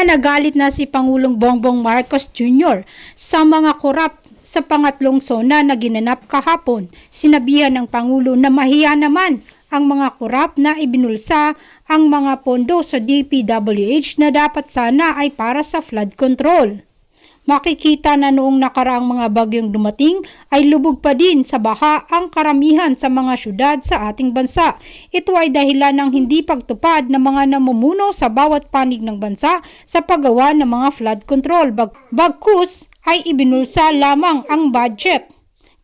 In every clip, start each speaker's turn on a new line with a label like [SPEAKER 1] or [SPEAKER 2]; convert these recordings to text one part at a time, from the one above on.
[SPEAKER 1] Nagalit na si Pangulong Bongbong Marcos Jr. sa mga korap sa pangatlong sona na ginanap kahapon. Sinabihan ng Pangulo na mahiya naman ang mga korap na ibinulsa ang mga pondo sa DPWH na dapat sana ay para sa flood control. Makikita na noong nakaraang mga bagyong dumating ay lubog pa din sa baha ang karamihan sa mga syudad sa ating bansa. Ito ay dahilan ng hindi pagtupad ng mga namumuno sa bawat panig ng bansa sa paggawa ng mga flood control. Bag bagkus ay ibinulsa lamang ang budget.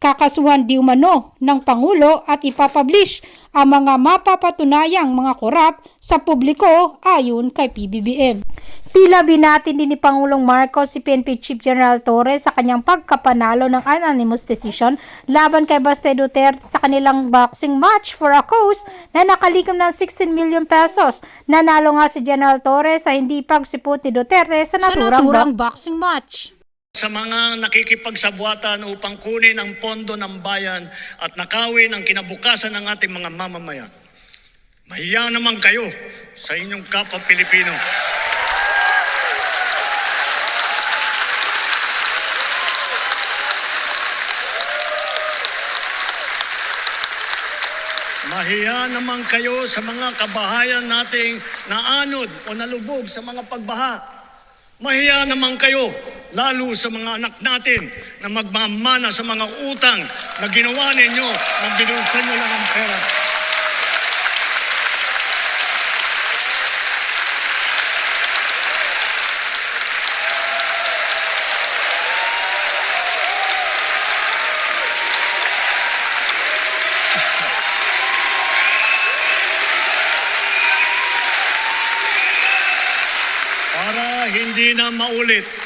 [SPEAKER 1] Kakasuhan di umano ng Pangulo at ipapublish ang mga mapapatunayang mga korap sa publiko ayon kay PBBM. Tila binatin din ni Pangulong Marcos si PNP Chief General Torres sa kanyang pagkapanalo ng unanimous decision laban kay Baste Duterte sa kanilang boxing match for a cause na nakalikom ng 16 million pesos. Nanalo nga si General Torres sa hindi pagsipot ni Duterte sa naturang, boxing match.
[SPEAKER 2] Sa mga nakikipagsabwatan upang kunin ang pondo ng bayan at nakawin ang kinabukasan ng ating mga mamamayan. Mahiya naman kayo sa inyong kapwa Pilipino. Mahiya naman kayo sa mga kabahayan nating naanod o nalubog sa mga pagbaha. Mahiya naman kayo, lalo sa mga anak natin na magmamana sa mga utang na ginawa ninyo nang binulsan nyo lang ang pera. para hindi na maulit.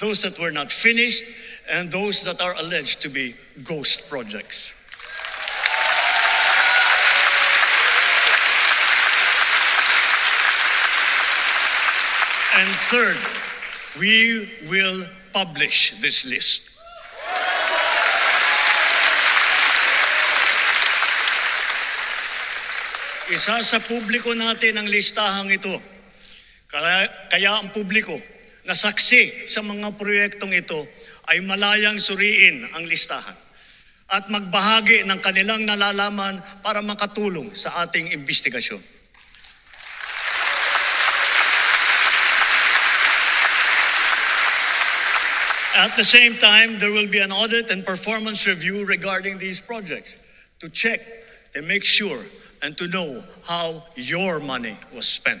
[SPEAKER 2] those that were not finished, and those that are alleged to be ghost projects. And third, we will publish this list. Isa sa publiko natin ang listahang ito. Kaya, kaya ang publiko na saksi sa mga proyektong ito ay malayang suriin ang listahan at magbahagi ng kanilang nalalaman para makatulong sa ating investigasyon. At the same time, there will be an audit and performance review regarding these projects to check and make sure and to know how your money was spent.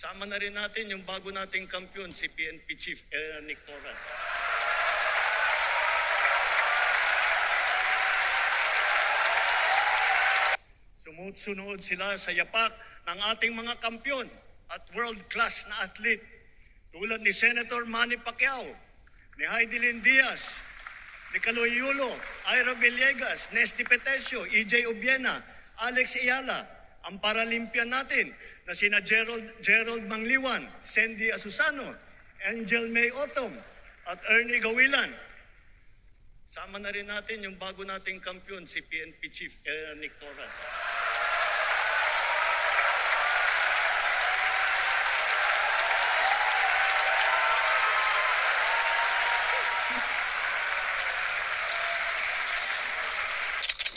[SPEAKER 2] Sama na rin natin yung bago nating kampyon, si PNP Chief Eric Torres. Sumusunod sila sa yapak ng ating mga kampyon at world-class na athlete tulad ni Senator Manny Pacquiao, ni Heidelin Diaz, ni Kaloy Yulo, Ira Villegas, Nesty Petesio, EJ Obiena, Alex Ayala, ang Paralympian natin na sina Gerald, Gerald Mangliwan, Sandy Asusano, Angel May Otom, at Ernie Gawilan. Sama na rin natin yung bago nating kampyon, si PNP Chief Ernie Torres.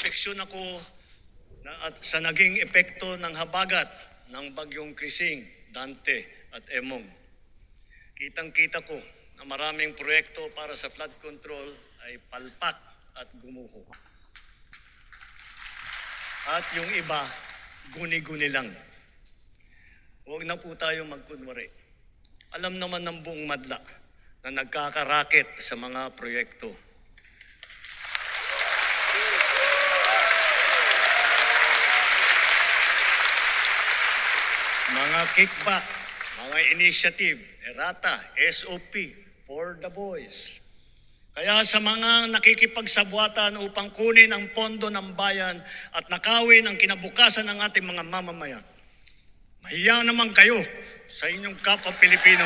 [SPEAKER 2] Peksyon ako at sa naging epekto ng habagat ng bagyong Krising, Dante at Emong. Kitang-kita ko na maraming proyekto para sa flood control ay palpak at gumuho. At yung iba, guni-guni lang. Huwag na po tayo magkunwari. Alam naman ng buong madla na nagkakaraket sa mga proyekto. Mga kickback, mga initiative, errata, SOP, for the boys. Kaya sa mga nakikipagsabwatan upang kunin ang pondo ng bayan at nakawin ang kinabukasan ng ating mga mamamayan, mahiya naman kayo sa inyong kapwa Pilipino.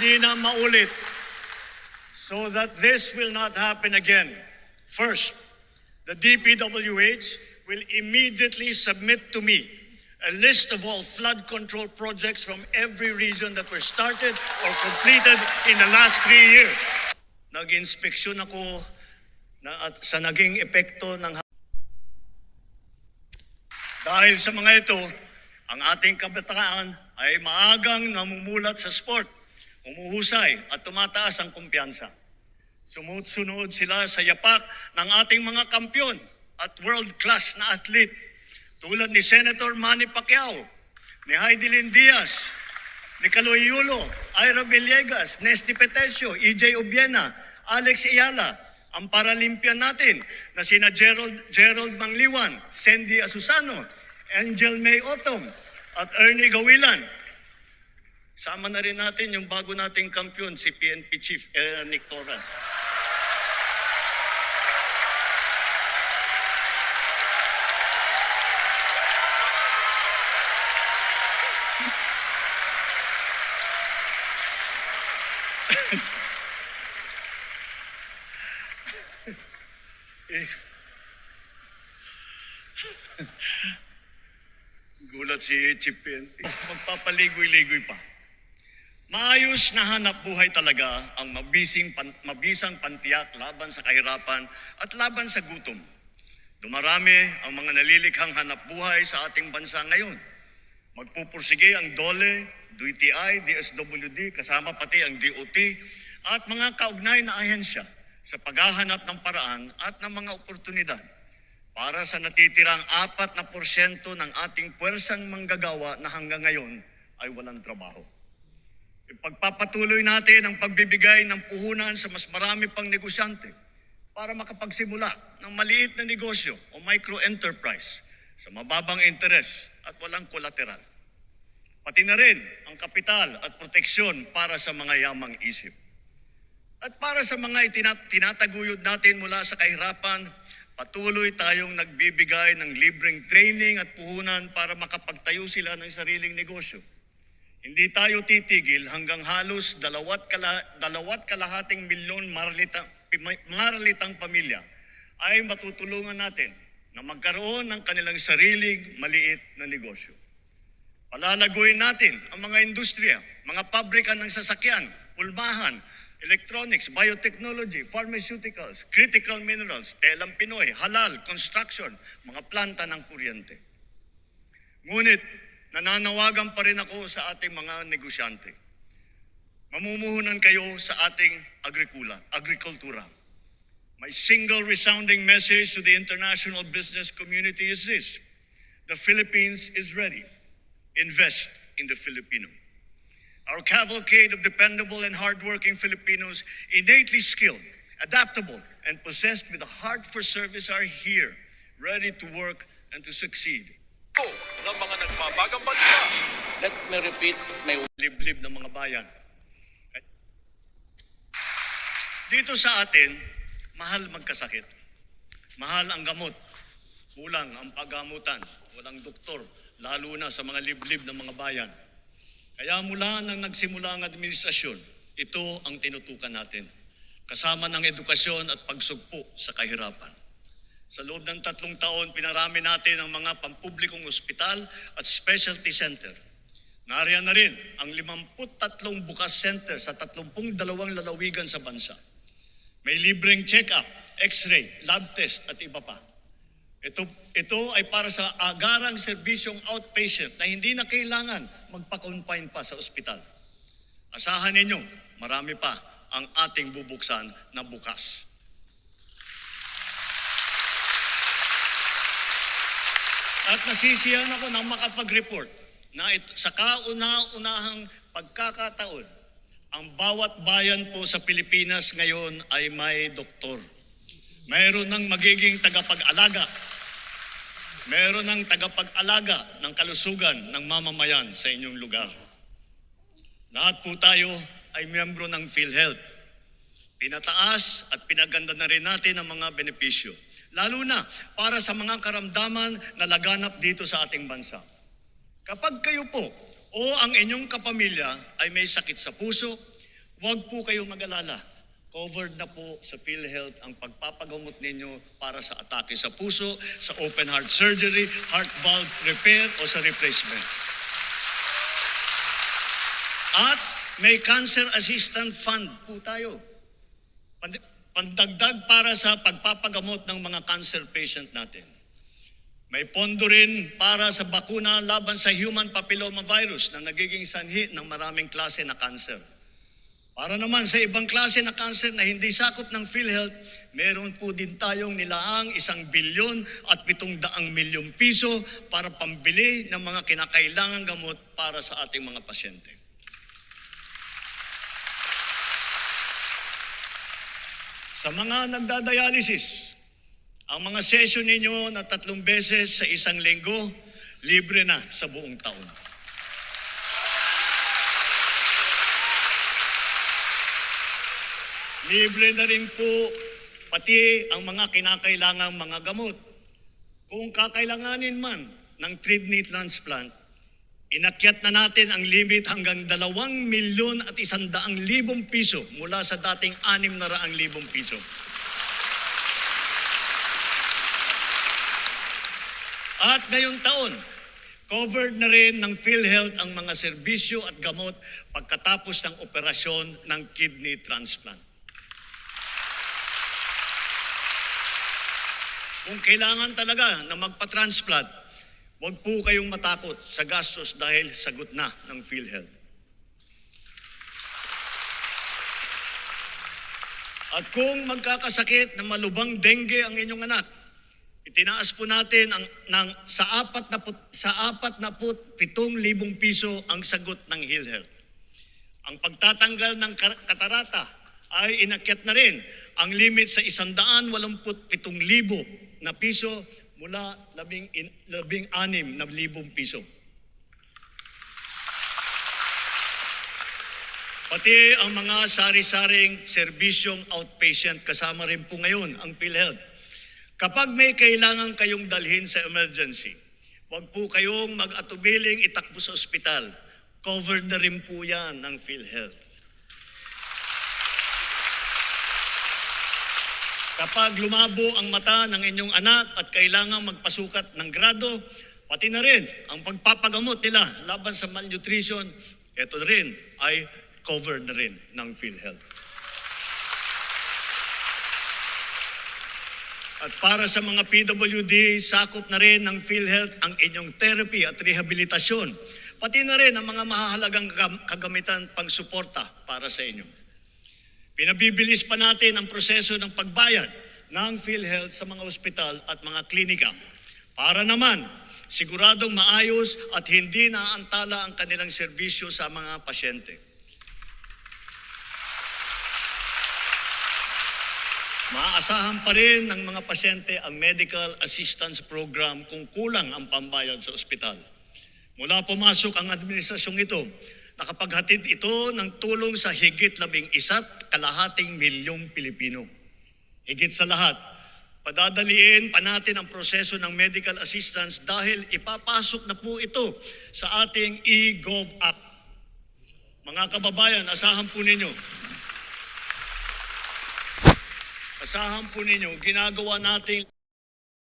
[SPEAKER 2] na maulit. So that this will not happen again. First, the DPWH will immediately submit to me a list of all flood control projects from every region that were started or completed in the last three years. Nag-inspeksyon ako na at sa naging epekto ng dahil sa mga ito, ang ating kabataan ay maagang namumulat sa sport, umuhusay at tumataas ang kumpiyansa. Sumusunod sila sa yapak ng ating mga kampyon at world-class na athlete tulad ni Senator Manny Pacquiao, ni Heidelin Diaz, ni Caloy Yulo, Ira Villegas, Nesty Petesio, EJ Obiena, Alex Ayala, ang Paralympian natin na sina Gerald, Gerald Mangliwan, Sandy Asusano, Angel May Otom, at Ernie Gawilan. Sama na rin natin yung bago nating kampiyon, si PNP Chief Nick Torres. Gulat si Chief PNP. Magpapaligoy-ligoy pa. Maayos na hanap buhay talaga ang mabising, pan, mabisang pantiyak laban sa kahirapan at laban sa gutom. Dumarami ang mga nalilikhang hanap buhay sa ating bansa ngayon. Magpupursige ang DOLE, DTI, DSWD, kasama pati ang DOT at mga kaugnay na ahensya sa paghahanap ng paraan at ng mga oportunidad para sa natitirang apat na porsyento ng ating puwersang manggagawa na hanggang ngayon ay walang trabaho. Ipagpapatuloy natin ang pagbibigay ng puhunan sa mas marami pang negosyante para makapagsimula ng maliit na negosyo o micro-enterprise sa mababang interes at walang kolateral. Pati na rin ang kapital at proteksyon para sa mga yamang isip. At para sa mga itinat- tinataguyod natin mula sa kahirapan, patuloy tayong nagbibigay ng libreng training at puhunan para makapagtayo sila ng sariling negosyo. Hindi tayo titigil hanggang halos dalawat, kala, dalawat kalahating milyon maralitang, maralitang pamilya ay matutulungan natin na magkaroon ng kanilang sariling maliit na negosyo. Palalaguin natin ang mga industriya, mga pabrika ng sasakyan, pulmahan, electronics, biotechnology, pharmaceuticals, critical minerals, telang Pinoy, halal, construction, mga planta ng kuryente. Ngunit nananawagan pa rin ako sa ating mga negosyante. Mamumuhunan kayo sa ating agrikula, agrikultura. My single resounding message to the international business community is this. The Philippines is ready. Invest in the Filipino. Our cavalcade of dependable and hardworking Filipinos, innately skilled, adaptable, and possessed with a heart for service are here, ready to work and to succeed.
[SPEAKER 3] ng mga nagbabagang bansa.
[SPEAKER 4] Let me repeat my
[SPEAKER 2] liblib ng mga bayan. Dito sa atin, mahal magkasakit. Mahal ang gamot. Kulang ang paggamutan. Walang doktor, lalo na sa mga liblib ng mga bayan. Kaya mula nang nagsimula ang administrasyon, ito ang tinutukan natin. Kasama ng edukasyon at pagsugpo sa kahirapan. Sa loob ng tatlong taon, pinarami natin ang mga pampublikong ospital at specialty center. Nariyan na rin ang 53 bukas center sa 32 lalawigan sa bansa. May libreng check-up, x-ray, lab test at iba pa. Ito, ito ay para sa agarang serbisyong outpatient na hindi na kailangan magpa-confine pa sa ospital. Asahan ninyo, marami pa ang ating bubuksan na bukas. At nasisiyan ako nang makapag-report na it, sa kauna-unahang pagkakataon, ang bawat bayan po sa Pilipinas ngayon ay may doktor. Mayroon ng magiging tagapag-alaga. Mayroon ng tagapag-alaga ng kalusugan ng mamamayan sa inyong lugar. Lahat po tayo ay miyembro ng PhilHealth. Pinataas at pinaganda na rin natin ang mga benepisyo. Lalo na para sa mga karamdaman na laganap dito sa ating bansa. Kapag kayo po o ang inyong kapamilya ay may sakit sa puso, huwag po kayong mag-alala. Covered na po sa PhilHealth ang pagpapagamot ninyo para sa atake sa puso, sa open heart surgery, heart valve repair o sa replacement. At may cancer assistant fund po tayo. Pandagdag para sa pagpapagamot ng mga cancer patient natin. May pondo rin para sa bakuna laban sa human papilloma virus na nagiging sanhi ng maraming klase na cancer. Para naman sa ibang klase na cancer na hindi sakop ng PhilHealth, meron po din tayong nilaang isang bilyon at pitong daang milyong piso para pambili ng mga kinakailangang gamot para sa ating mga pasyente. Sa mga nagdadialysis, ang mga session ninyo na tatlong beses sa isang linggo, libre na sa buong taon. Libre na rin po pati ang mga kinakailangang mga gamot. Kung kakailanganin man ng kidney transplant, inakyat na natin ang limit hanggang dalawang milyon at isandaang libong piso mula sa dating anim na raang libong piso. At ngayong taon, covered na rin ng PhilHealth ang mga serbisyo at gamot pagkatapos ng operasyon ng kidney transplant. Kung kailangan talaga na magpa-transplant, huwag po kayong matakot sa gastos dahil sagot na ng PhilHealth. At kung magkakasakit na malubang dengue ang inyong anak, itinaas po natin ang, ng, sa apat na put, sa apat na put, pitong libong piso ang sagot ng PhilHealth. Ang pagtatanggal ng katarata ay inakyat na rin ang limit sa isandaan walumput pitong libo na piso mula labing, in, labing anim na libong piso. Pati ang mga sari-saring serbisyong outpatient kasama rin po ngayon ang PhilHealth. Kapag may kailangan kayong dalhin sa emergency, huwag po kayong mag-atubiling itakbo sa ospital. Covered na rin po yan ng PhilHealth. Kapag lumabo ang mata ng inyong anak at kailangang magpasukat ng grado, pati na rin ang pagpapagamot nila laban sa malnutrition, ito rin ay covered na rin ng PhilHealth. At para sa mga PWD, sakop na rin ng PhilHealth ang inyong therapy at rehabilitasyon, pati na rin ang mga mahalagang kagam- kagamitan pang suporta para sa inyo. Pinabibilis pa natin ang proseso ng pagbayad ng PhilHealth sa mga ospital at mga klinika para naman siguradong maayos at hindi naantala ang kanilang serbisyo sa mga pasyente. Maaasahan pa rin ng mga pasyente ang medical assistance program kung kulang ang pambayad sa ospital. Mula pumasok ang administrasyong ito, nakapaghatid ito ng tulong sa higit labing isa't kalahating milyong Pilipino. Higit sa lahat, padadaliin pa natin ang proseso ng medical assistance dahil ipapasok na po ito sa ating e-gov app. Mga kababayan, asahan po ninyo, asahan po ninyo, ginagawa natin